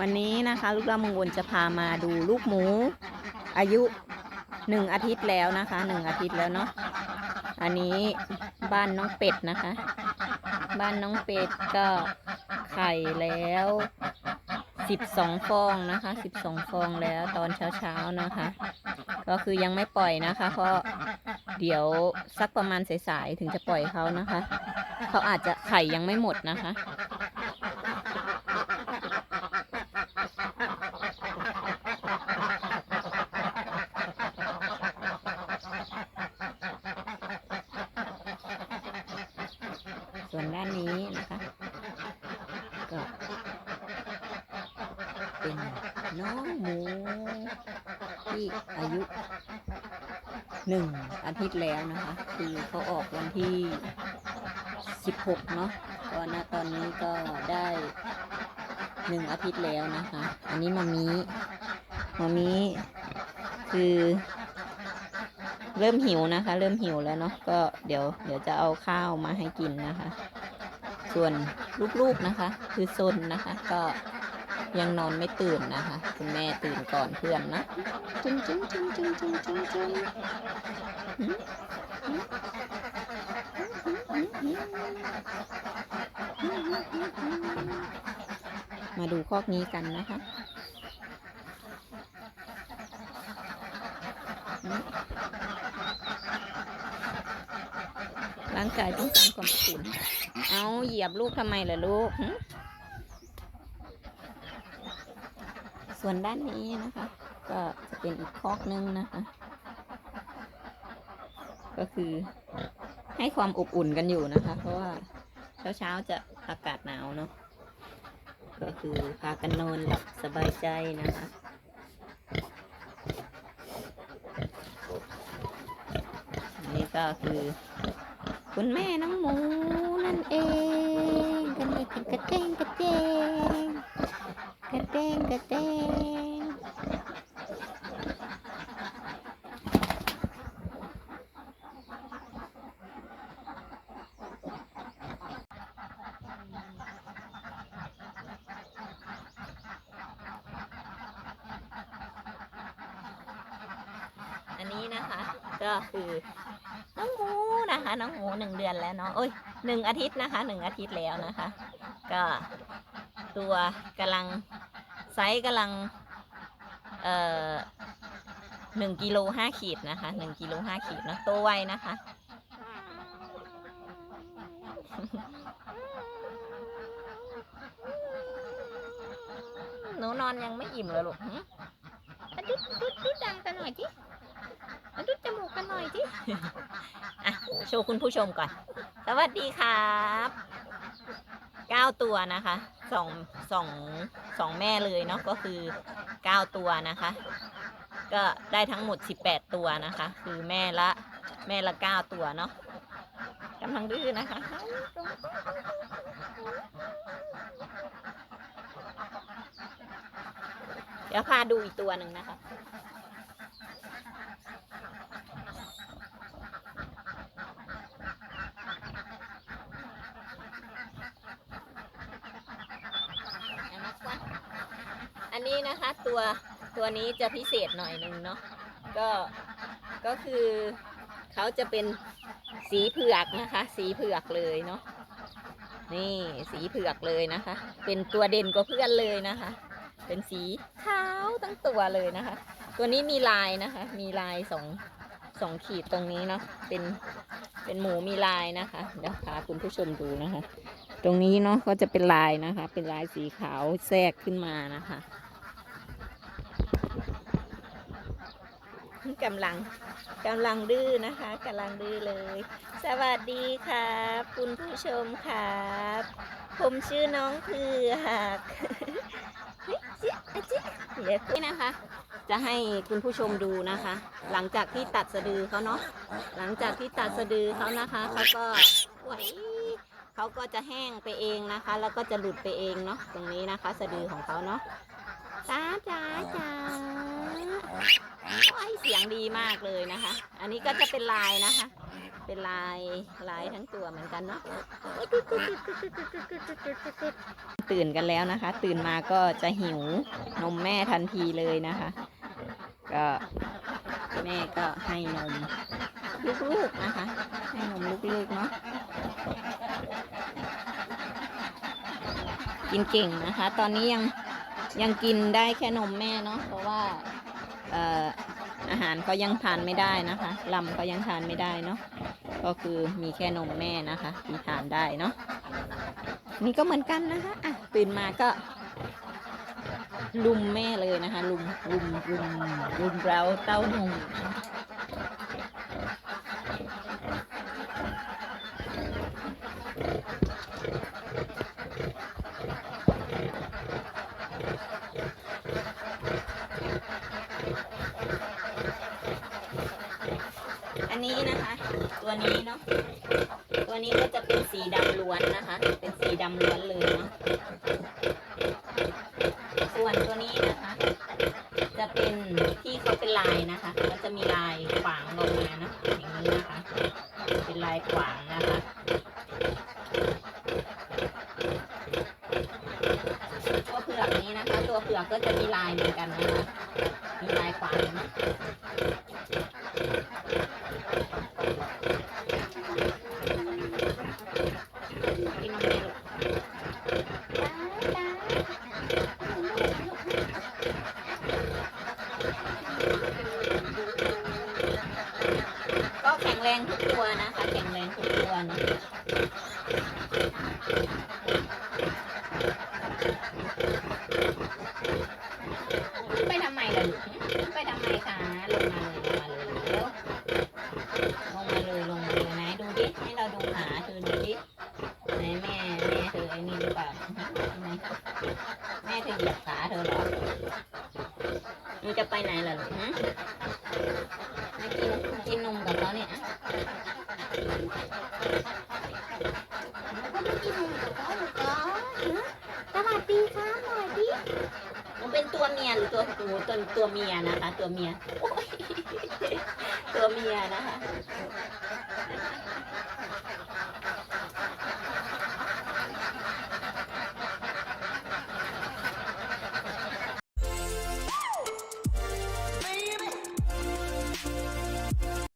วันนี้นะคะ ลูกล่ามงวนจะพามาดูลูกหมู อายุหนึ่งอาทิตย์แล้วนะคะหนึ่งอาทิตย์แล้วเนาะอันนี้บ้านน้องเป็ดนะคะ บ้านน้องเป็ดก็ไข่แล้วสิบสองฟองนะคะสิบสองฟองแล้วตอนเช้าๆนะคะ ก็คือยังไม่ปล่อยนะคะ เพราะเดี๋ยวสักประมาณสายๆถึงจะปล่อยเขานะคะ เขาอาจจะไข่ยังไม่หมดนะคะ ส่วนด้านนี้นะคะ ก็เป็นน้องหมูที่อายุหนึ่งอาทิตย์แล้วนะคะ คือเขาออกวันที่สิบหกเนาะก็ณตอนนี้ก็ได้หนึ่งอาทิตย์แล้วนะคะ อันนี้มามีมามีคือ เริ่มหิวนะคะ เริ่มหิวแล้วเนาะก็เดี๋ยวเดี๋ยวจะเอาข้าวมาให้กินนะคะ ส่วนลูกๆนะคะ คือซนนะคะ ก็ยังนอนไม่ตื่นนะคะ คุณแม่ตื่นก่อนเพื่อนนะจุ้งจุ้งจุ้งจุ้งจุ้งจุ้งจุ้งมหืมหืมหืมหืมหืมมาดูคอกนี้กันนะคะ ร่างกายต้องการความอบอุ่นเอาเหยียบลูกทำไมล่ะลูกส่วนด้านนี้นะคะ ก็จะเป็นอีกคอกนึงนะคะ ก็คือให้ความอบอุ่นกันอยู่นะคะ เพราะว่าเช้าๆจะอากาศหนาวเนาะก็คือพากันนอนหลับสบายใจนะคะนนี้ก็คือ คุณแม่น้องหมูนั่นเองกันเลยกันกระเตงกระเตงกระเตงกระเตงอันนี้นะคะ ก็คือ นะคะน้องหมูหนึ่งเดือนแล้วเนาะโอ้ยหนึ่งอาทิตย์นะคะหนึ่งอาทิตย์แล้วนะคะ ก็ตัวกำลังไซส์กำลังเอ่อหนึ่งกิโลห้าขีดนะคะหนึ่งกิโลห้าขีดเนาะโตวไวนะคะ หนูนอนยังไม่อิ่มเลยลูกหึอะดุดดุดดังกันหน่อยจิ ดุดจมูกกันหน่อยจิอะโชว์คุณผู้ชมก่อน สวัสดีครับเก้าตัวนะคะสองสองสองแม่เลยเนาะก็คือเก้าตัวนะคะ ก็ได้ทั้งหมดสิบแปดตัวนะคะ คือแม่ละแม่ละเก้าตัวเนาะกำลังดื้อนะคะเดี๋ยวพาดูอีกตัวหนึ่งนะคะ นี้นะคะตัวตัวนี้จะพิเศษหน่อยหนึ่งเนาะก็ก็คือเขาจะเป็นสีเผือกนะคะ สีเผือกเลยเนาะนี่สีเผือกเลยนะคะ เป็นตัวเด่นกว่าเพื่อนเลยนะคะ เป็นสีขาวทั้งตัวเลยนะคะ ตัวนี้มีลายนะคะ มีลายสองสองขีดตรงนี้เนาะเป็นเป็นหมูมีลายนะคะเดี๋ยวพาคุณผู้ชมดูนะคะ ตรงนี้เนาะก็จะเป็นลายนะคะ เป็นลายสีขาวแทรกขึ้นมานะคะ กำลังกำลังดื้อนะคะกำลังดื้อเลย สวัสดีครับคุณผู้ชมครับ ผมชื่อน้องเผือกเฮ้ยจิ๊ะอะจิ๊ะเดี๋ยวนี่นะคะ จะให้คุณผู้ชมดูนะคะ หลังจากที่ตัดสะดือเขาเนาะหลังจากที่ตัดสะดือเขานะคะเขาก็ไหวเขาก็จะแห้งไปเองนะคะ แล้วก็จะหลุดไปเองเนาะตรงนี้นะคะ สะดือของเขาเนาะ จ้าจ้าจ้าโอ้ยเสียงดีมากเลยนะคะ อันนี้ก็จะเป็นลายนะคะ เป็นลายลายทั้งตัวเหมือนกันเนาะตื่นกันแล้วนะคะ ตื่นมาก็จะหิวนมแม่ทันทีเลยนะคะ ก็แม่ก็ให้นมลูกๆนะคะ ให้นมลูกๆเนาะกินเก่งนะคะ ตอนนี้ยัง ยังกินได้แค่นมแม่เนาะเพราะว่าเอ่ออาหารเขายังทานไม่ได้นะคะลำเขายังทานไม่ได้เนาะก็คือมีแค่นมแม่นะคะที่ทานได้เนาะนี่ก็เหมือนกันนะคะอะตื่นมาก็ ลุมแม่เลยนะคะ ลุมลุมลุมลุมเราเต้านมนะคะอันนี้นะคะ ตัวนี้เนาะ ตัวนี้ก็จะเป็นสีดำล้วนนะคะ เป็นสีดำล้วนเลยเนาะ ส่วนตัวนี้นะคะ จะเป็น ที่เขาเป็นลายนะคะก็จะมีลายขวางลงมาเนาะอย่างนี้นะคะ เป็นลายขวางนะคะตัวเผือกนี้นะคะ ตัวเผือกก็จะมีลายเหมือนกันนะคะมีลายขวางนะ กินนมแม่ลูกก็แข็งแรงทุกตัวนะคะ แข็งแรงทุกตัวเนะไปทำไมล่ะลูกไปทำไมคะลงมาเลยลงมาเลยเร็วลงมาเลย สวัสดีค่ะหมอดิมันเป็นตัวเมียหรือตัวหมูตัวตัวเมียนะคะ ตัวเมียตัวเมียนะคะ